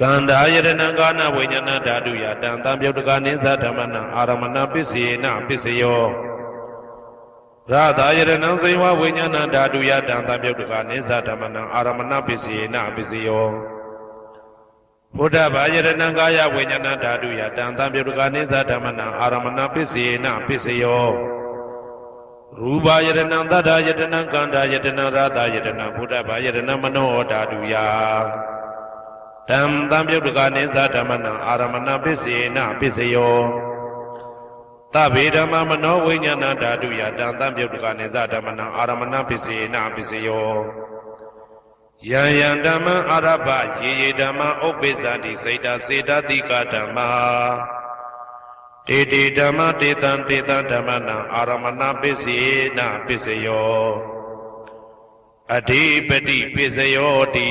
ကန္တာယရဏကာနဝိညာဏဓာတုယတံတံပြုတ်တကနိသဓမ္မနံအာရမဏပစ္စေနပစ္စယောရသာယရဏံစေဝဝိညာဏဓာတုယတံတံပြုတ်တကနိသဓမ္မနံအာရမဏပစ္စေနပစ္စယောဘုဒ္ဓဘာယရဏံကာယဝိညာဏဓာတုယတံတံပြုတ်တကနိသဓမ္မနံအာရမဏပစ္စေနပစ္စယောရူပယရဏံသတ္တယတနံကန္တာယတနံရသာယတနံဘုဒ္ဓဘာယရဏံမနောဓာတုယ တံတံပြုတ်တကနိသဓမ္မနံအာရမဏပစ္စေနပစ္စယောသဗ္ဗေဓမ္မမနောဝိညာဏဓာတုယတံတံပြုတ်တကနိသဓမ္မနံအာရမဏပစ္စေနပစ္စယောယံယံဓမ္မံအာရဘယေယေဓမ္မဥပ္ပိသန္တိစေတစေတတိကဓမ္မာတေတေဓမ္မတေတံတေတံဓမ္မနံအာရမဏပစ္စေနပစ္စယောအဓိပတိပစ္စယောတိ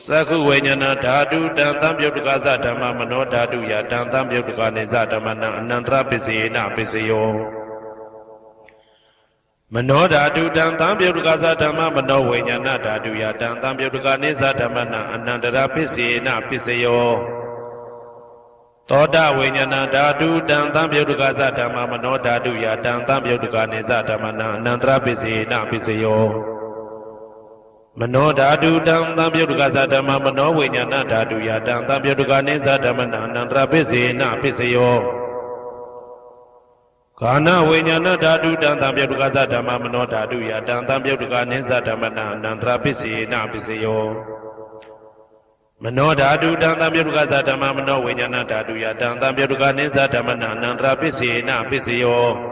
သက္ခုဝိညာဏဓာတုတံသံပြုတ်တကသဓမ္မမနောဓာတုယတံသံပြုတ်တကနေသဓမ္မနံအနန္တရပစ္စေနပစ္စယောမနောဓာတုတံသံပြုတ်တကသဓမ္မမနောဝိညာဏဓာတုယတံသံပြုတ်တကနေသဓမ္မနံအနန္တရပစ္စေနပစ္စယောသောတဝိညာဏဓာတုတံသံပြုတ်တကသဓမ္မမနောဓာတုယတံသံပြုတ်တကနေသဓမ္မနံအနန္တရပစ္စေနပစ္စယော မနောဓာတုတံသံပြုတ်တကသဓမ္မမနောဝိညာဏဓာတုယတံသံပြုတ်တကနိသဓမ္မနံအနန္တရပစ္စေနပစ္စယောကာနဝိညာဏဓာတုတံသံပြုတ်တကသဓမ္မမနောဓာတုယတံသံပြုတ်တကနိသဓမ္မနံအနန္တရပစ္စေနပစ္စယောမနောဓာတုတံသံပြုတ်တကသဓမ္မမနောဝိညာဏဓာတုယတံသံပြုတ်တကနိသဓမ္မနံအနန္တရပစ္စေနပစ္စယော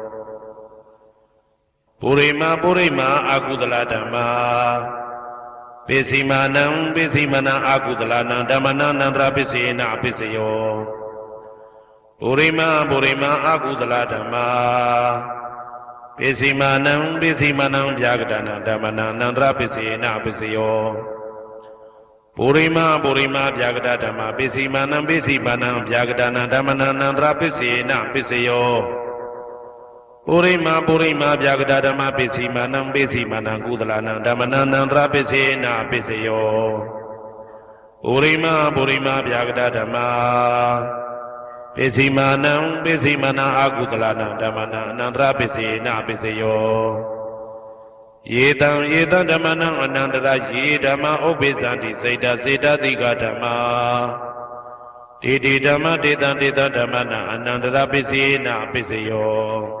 ပုရိမာပုရိမာအာကုသလဓမ္မာပိစီမာနံပိစီမနံအာကုသလနံဓမ္မနံနန္တရပိစေနပိစယောပုရိမာပုရိမာအာကုသလဓမ္မာပိစီမာနံပိစီမနံဗျာကတနံဓမ္မနံနန္တရပိစေနပိစယောပုရိမာပုရိမာဗျာကတဓမ္မာပိစီမာနံပိစီမနံဗျာကတနံဓမ္မနံနန္တရပိစေနပိစယော ပုရိမာပုရိမာဗျာကတာဓမ္မပိစီမာနံပိစီမာနံကုသလနံဓမ္မနံနန္တရပိစေနာပိစယောပုရိမာပုရိမာဗျာကတာဓမ္မပိစီမာနံပိစီမာနံအာကုသလနံဓမ္မနံအနန္တရပိစေနာပိစယောယေတံယေတံဓမ္မနံအနန္တရယေဓမ္မဥပ္ပိသန္တိစေတစေတတိကဓမ္မာဒေတိဓမ္မဒေတံဒေတဓမ္မနံအနန္တရပစ္စေနပစ္စယော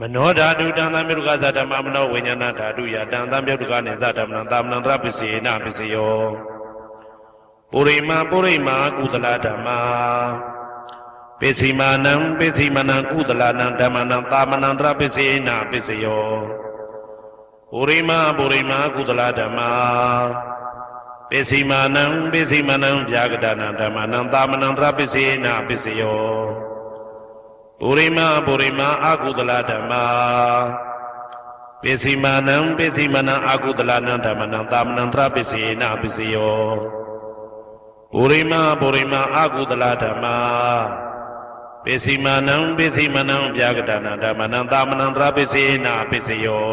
မနောဓာတုတံသံပြုတ်တကသဓမ္မမနောဝိညာဏဓာတုယတံသံပြုတ်တကနိသဓမ္မနံသာမဏံတရပစ္စေနပစ္စယောပုရိမာပုရိမာကုသလဓမ္မာပိစိမာနံပိစိမနံကုသလနံဓမ္မနံသာမဏံတရပစ္စေနပစ္စယောပုရိမာပုရိမာကုသလဓမ္မာပိစိမာနံပိစိမနံဗျာကတနာဓမ္မနံသာမဏံတရပစ္စေနာပစ္စယော ပုရိမပုရိမအာကုသလဓမ္မာပိစိမာနံပိစိမနံအာကုသလနံဓမ္မနံသာမဏံတရပစ္စေနာပစ္စယောပုရိမပုရိမအာကုသလဓမ္မာပိစိမာနံပိစိမနံဗျာကတနာဓမ္မနံသာမဏံတရပစ္စေနာပစ္စယော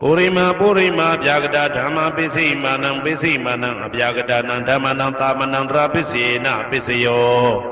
ပုရိမာပုရိမာဗျာကတာဓမ္မပစ္စည်းမာနံပစ္စည်းမာနံအဗျာကတာနံဓမ္မနံသာမဏံတရာပစ္စေနပစ္စယော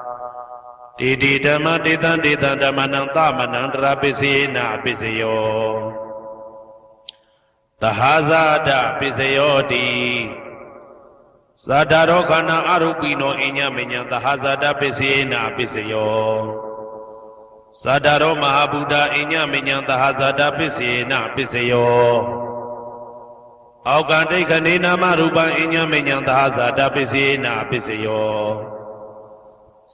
တေတိဓမ္မတေတံတေတံဓမ္မနံသမနံတရာပစ္စေနာပစ္စယောသဟာဇာတပစ္စယောတိသာဒရောခန္ဓာအရုပိနောအညမညံသဟာဇာတပစ္စေနာပစ္စယောသာဒရောမဟာဗုဒ္ဓအညမညံသဟာဇာတပစ္စေနာပစ္စယောအောက်ကဒိဋ္ဌနေနာမရူပံအညမညံသာဇာတပစ္စေနာပစ္စယော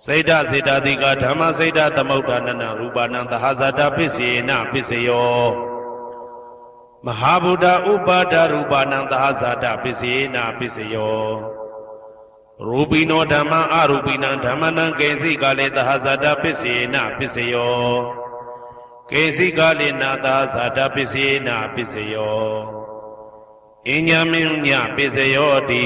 စေတစေတတိကဓမ္မစေတသမုဋ္ဌာနနရူပနံသာဇာတပစ္စေနာပစ္စယောမဟာဗုဒ္ဓဥပါဒရူပနံသာဇာတပစ္စေနာပစ္စယောရူပိနောဓမ္မအရူပိနံဓမ္မနံကေစီကလေသာဇာတပစ္စေနာပစ္စယောကေစီကလေနာသာဇာတပစ္စေနာပစ္စယောအညမင်းညပစ္စယောတိ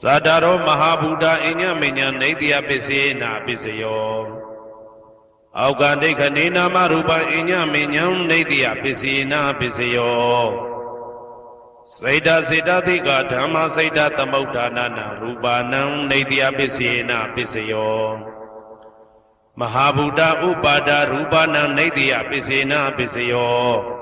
သာတရောမဟာဗုဒ္ဓအညမညနေတယပစ္စေနာပစ္စယောအောက်ကဒိဋ္ဌနေနာမရူပအညမညံနေတယပစ္စေနာပစ္စယောစေတစေတသိကဓမ္မစေတသမုဋ္ဌာနာနာရူပနံနေတယပစ္စေနာပစ္စယောမဟာဗုဒ္ဓဥပါဒရူပနံနေတယပစ္စေနာပစ္စယော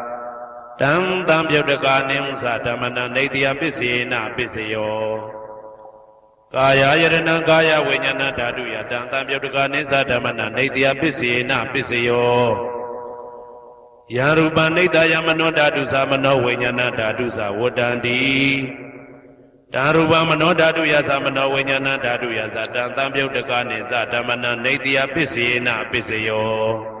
တံတံပြုတ်တကနိသဓမ္မနံနေတယပစ္စေနပစ္စယောကာယယတနံကာယဝိညာဏဓာတုယတံတံပြုတ်တကနိသဓမ္မနံနေတယပစ္စေနပစ္စယောယာရူပနိတယမနောဓာတုသမနောဝိညာဏဓာတုသဝတ္တန္တိဓာရူပမနောဓာတုယသမနောဝိညာဏဓာတုယသတံတံပြုတ်တကနိသဓမ္မနံနေတယပစ္စေနပစ္စယော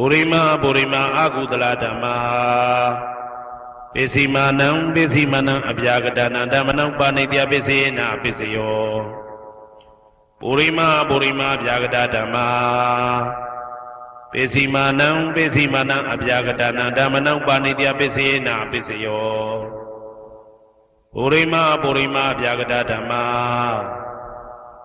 ပုရိမာပုရိမာအာကုသလဓမ္မာပစ္စည်းမာနံပစ္စည်းမာနံအပြာကတနာဓမ္မနံပါဏိတ္တယပစ္စည်းနာပစ္စယောပုရိမာပုရိမာဗျာကတဓမ္မာပိစီမာနံပိစီမာနံအဗျာကတနာဓမ္မနံပါဏိတယပစ္စေနာပစ္စယောပုရိမာပုရိမာဗျာကတဓမ္မာ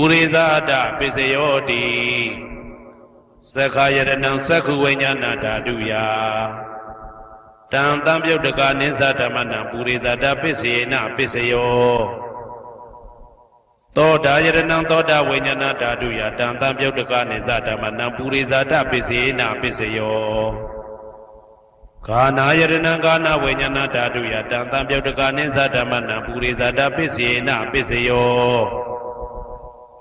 ဥရိဇာတပစ္စယောတိသက္ခာယရဏံသက္ခုဝိညာဏဓာတုယတံတံပြုတ်တကနိသဓမ္မနံပုရိသတပစ္စေနပစ္စယောသောတာယရဏံသောတာဝိညာဏဓာတုယတံတံပြုတ်တကနိသဓမ္မနံပုရိသတပစ္စေနပစ္စယောဂာနာယရဏံဂာနာဝိညာဏဓာတုယတံတံပြုတ်တကနိသဓမ္မနံပုရိသတပစ္စေနပစ္စယော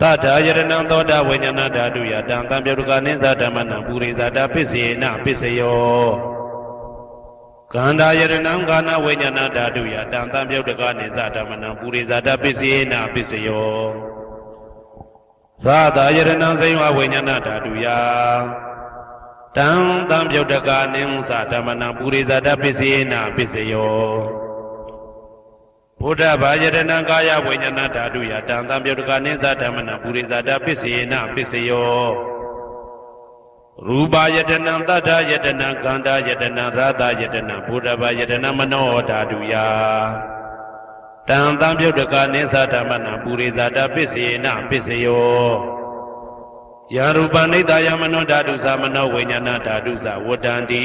တထာယရဏံသောတာဝိညာဏဓာတုယတံတံပြုတ်တကနိသဓမ္မနံပုရိသတပစ္စေနပစ္စယောကန္တာယရဏံကာနဝိညာဏဓာတုယတံတံပြုတ်တကနိသဓမ္မနံပုရိသတပစ္စေနပစ္စယောသာသာယရဏံစိဝဝိညာဏဓာတုယတံတံပြုတ်တကနိသဓမ္မနံပုရိသတပစ္စေနပစ္စယော ဘုဒ္ဓဘာယရဏံကာယဝိညာဏဓာတုယတံတံပြုတ်တကနိသဓမ္မနံပုရိသတပစ္စေနပစ္စယောရူပယတနံတတ္ထယတနံကန္တာယတနံရာသယတနံဘုဒ္ဓဘာယတနံမနောဓာတုယတံတံပြုတ်တကနိသဓမ္မနံပုရိသတပစ္စေနပစ္စယောယာရူပနိတယမနောဓာတုသမနောဝိညာဏဓာတုသဝတ္တန္တိ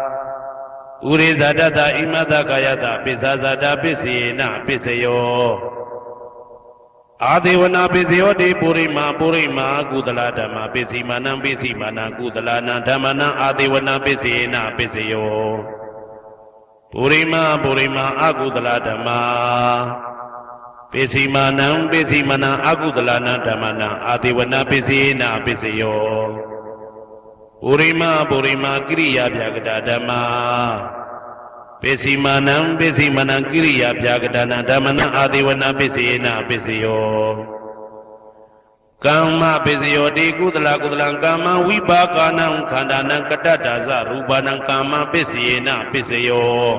ဥရိဇာတတဣမတကာယတပိစ္ဆာဇာတပစ္စေနပစ္စယောအာဒေဝနာပိစယောတိပုရိမာပုရိမာကုသလဓမ္မပိစီမာနံပိစီမာနံကုသလနာဓမ္မနံအာဒေဝနာပိစေနပိစယောပုရိမာပုရိမာအကုသလဓမ္မာပိစီမာနံပိစီမာနံအကုသလနာဓမ္မနံအာဒေဝနာပိစေနပိစယော ပုရိမာပုရိမာကိရိယာဗျာကတာဓမ္မာပိစီမာနံပိစီမာနံကိရိယာဗျာကတာနာဓမ္မနံအာဒေဝနာပိစေနပိစယောကမ္မပိစယောတိကုသလကုသလံကာမဝိပါကာနံခန္ဓာနံကတ္တတာဇရူပနံကာမပိစေနပိစယော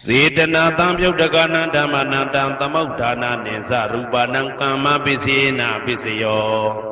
စေတနာတံပြုတ်တကနံဓမ္မနံတံသမုဋ္ဌာနာနိဇရူပနံကာမပိစေနပိစယော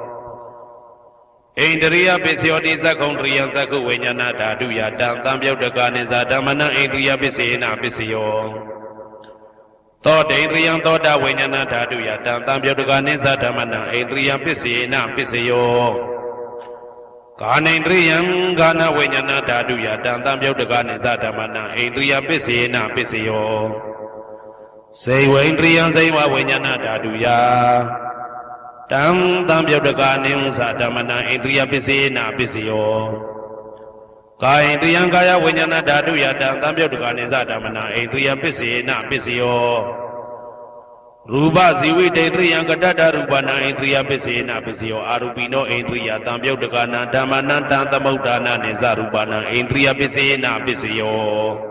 ဣန္ဒရိယပစ္စယောတိသက္ကုံတရိယသက္ကုဝိညာဏဓာတုယတံသံပြုတ်တကနိဇာဓမ္မနံဣန္ဒရိယပစ္စေနပစ္စယောသောတေန္ဒရိယံသောတာဝိညာဏဓာတုယတံသံပြုတ်တကနိဇာဓမ္မနံဣန္ဒရိယပစ္စေနပစ္စယောကာနိန္ဒရိယံဂာနဝိညာဏဓာတုယတံသံပြုတ်တကနိဇာဓမ္မနံဣန္ဒရိယပစ္စေနပစ္စယောစေဝိန္ဒရိယံစေဝဝိညာဏဓာတုယ တံတံပြုတ်တကနိဥ္စာဓမ္မနံဣန္ဒြိယပစ္စေနပစ္စယောကာယတယံကာယဝိညာဏဓာတုယတံတံပြုတ်တကနိသဓမ္မနံဣန္ဒြိယပစ္စေနပစ္စယောရူပဇီဝိတေတယံကတတ္တရူပနံဣန္ဒြိယပစ္စေနပစ္စယောအာရူပိနောဣန္ဒြိယတံပြုတ်တကနံဓမ္မနံတံသမုဋ္ဌာနာနိသရူပနံဣန္ဒြိယပစ္စေနပစ္စယော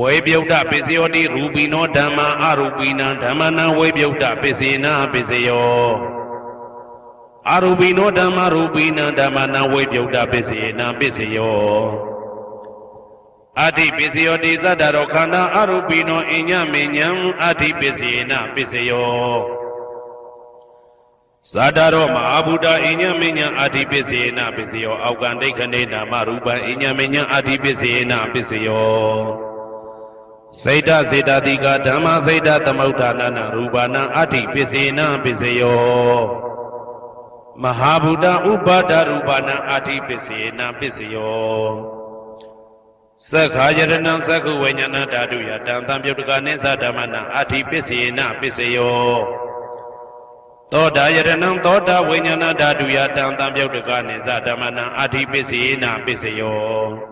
ဝေပြုတ်တပစ္စယောတိရူပိနောဓမ္မာအရူပိနံဓမ္မနံဝေပြုတ်တပစ္စေနာပစ္စယောအရူပိနောဓမ္မာရူပိနံဓမ္မနံဝေပြုတ်တပစ္စေနာပစ္စယောအဋ္ဌိပစ္စယောတိသတ္တရောခန္ဓာအရူပိနောအညမေညံအဋ္ဌိပစ္စေနာပစ္စယောဇာတရောမဟာဗုဒ္ဓအညမေညံအဋ္ဌိပစ္စေနာပစ္စယောအောက်ကံဒိဋ္ဌနေနာမရူပံအညမေညံအဋ္ဌိပစ္စေနာပစ္စယော စေတစေတတိကဓမ္မစေတသမုဋ္ဌာနနာရူပနာအဋ္ဌိပစ္စေနပစ္စယောမဟာဗုဒ္ဓဥပါဒရူပနာအဋ္ဌိပစ္စေနပစ္စယောသက္ခာယရဏံသက္ခုဝိညာဏဓာတုယတံတံပြုတ်တကနိသဓမ္မနာအဋ္ဌိပစ္စေနပစ္စယောသောတာယရဏံသောတာဝိညာဏဓာတုယတံတံပြုတ်တကနိသဓမ္မနာအဋ္ဌိပစ္စေနပစ္စယော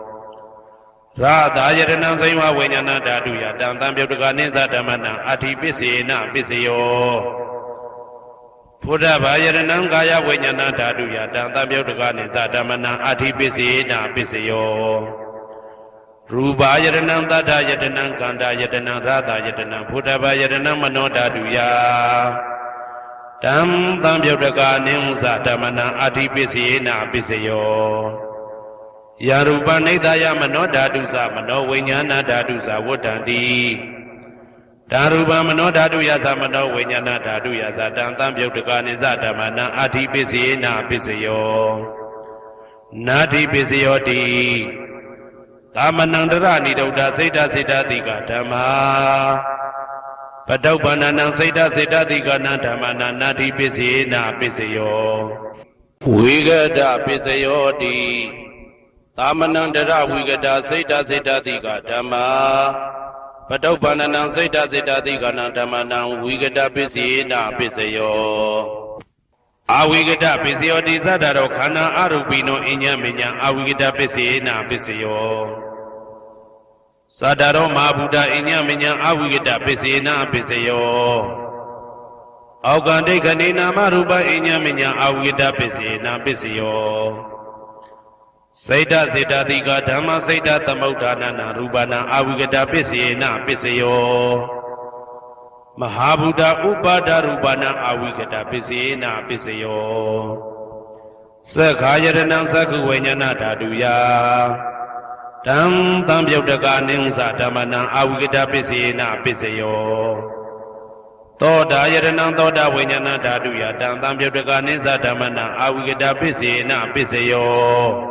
ရာသာယတနံစိမဝိညာဏဓာတုယတံတံပြုတ်တကနိသဓမ္မနံအာတိပစ္စေနပစ္စယောဘုဒ္ဓဘာယတနံကာယဝိညာဏဓာတုယတံတံပြုတ်တကနိသဓမ္မနံအာတိပစ္စေနပစ္စယောရူပါယတနံတတ္ထယတနံကန္တာယတနံရာသာယတနံဘုဒ္ဓဘာယတနံမနောဓာတုယတံတံပြုတ်တကနိသဓမ္မနံအာတိပစ္စေနပစ္စယော ယာရူပနိဒာယမနောဓာတုသမနောဝိညာဏဓာတုသဝတ္တံတိဓာရူပမနောဓာတုယသမနောဝိညာဏဓာတုယသတံတံပြုတ်တကနိစ္စဓမ္မနံအာတိပစ္စယေနာပစ္စယောနာတိပစ္စယောတိသာမဏံတရဏိဒုဒ္ဒစိတ်တစိတ်တတိကဓမ္မာပတုပ္ပန္နံစိတ်တစိတ်တတိကနံဓမ္မနာနာတိပစ္စယေနာပစ္စယောဝိဂဒပစ္စယောတိ သာမဏံတရဝိဂဒစိတ်တစိတ်တတိကဓမ္မာပတုပ္ပန္နံစိတ်တစိတ်တသိကနံဓမ္မနံဝိကတပစ္စယေနပစ္စယောအာဝိကတပစ္စယောတိသတ္တရောခန္ဓာအရူပိနောအညမညံအာဝိကတပစ္စယေနပစ္စယောသတ္တရောမဟာဗုဒ္ဓအညမညံအာဝိကတပစ္စယေနပစ္စယောအောက်ကံဒိဋ္ဌနေနာမရူပအညမညံအာဝိကတပစ္စယေနပစ္စယော စိတ်တစေတတိကဓမ္မစိတ်တသမုဋ္ဌာနနာရူပနာအာဝိကတပစ္စယေနပစ္စယောမဟာဗုဒ္ဓဥပါဒရူပနာအာဝိကတပစ္စယေနပစ္စယောသက္ခာယရဏံသက္ခုဝိညာဏဓာတုယတံတံပြုတ်တကာနိစ္စဓမ္မနံအာဝိကတပစ္စယေနပစ္စယောသောတာယရဏံသောတာဝိညာဏဓာတုယတံတံပြုတ်တကာနိစ္စဓမ္မနံအာဝိကတပစ္စယေနပစ္စယော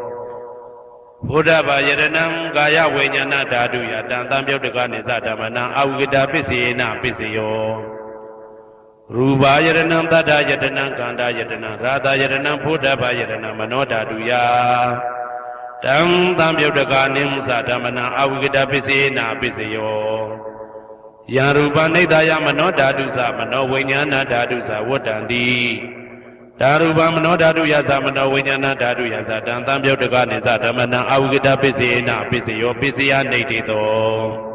ဘုဒ္ဓဘာယရဏံကာယဝိညာဏဓာတုယတံတံပြုတ်တကနိသဓမ္မနံအဝိကတပစ္စယေနပစ္စယောရူပါယရဏံတတ္ထယတနံကန္တာယတနံရာသယရဏံဘုဒ္ဓဘာယရဏံမနောဓာတုယတံတံပြုတ်တကနိမသဓမ္မနံအဝိကတပစ္စယေနပစ္စယောယံရူပနိဒာယမနောဓာတုသမနောဝိညာဏဓာတုသဝတ္တံတိ ဓာရူပမနောဓာတုယသမနောဝိညာဏဓာတုယသတံတံပြုတ်တကနိသဓမ္မနံအဝိကတပစ္စေနပစ္စယောပစ္စယနေတိတော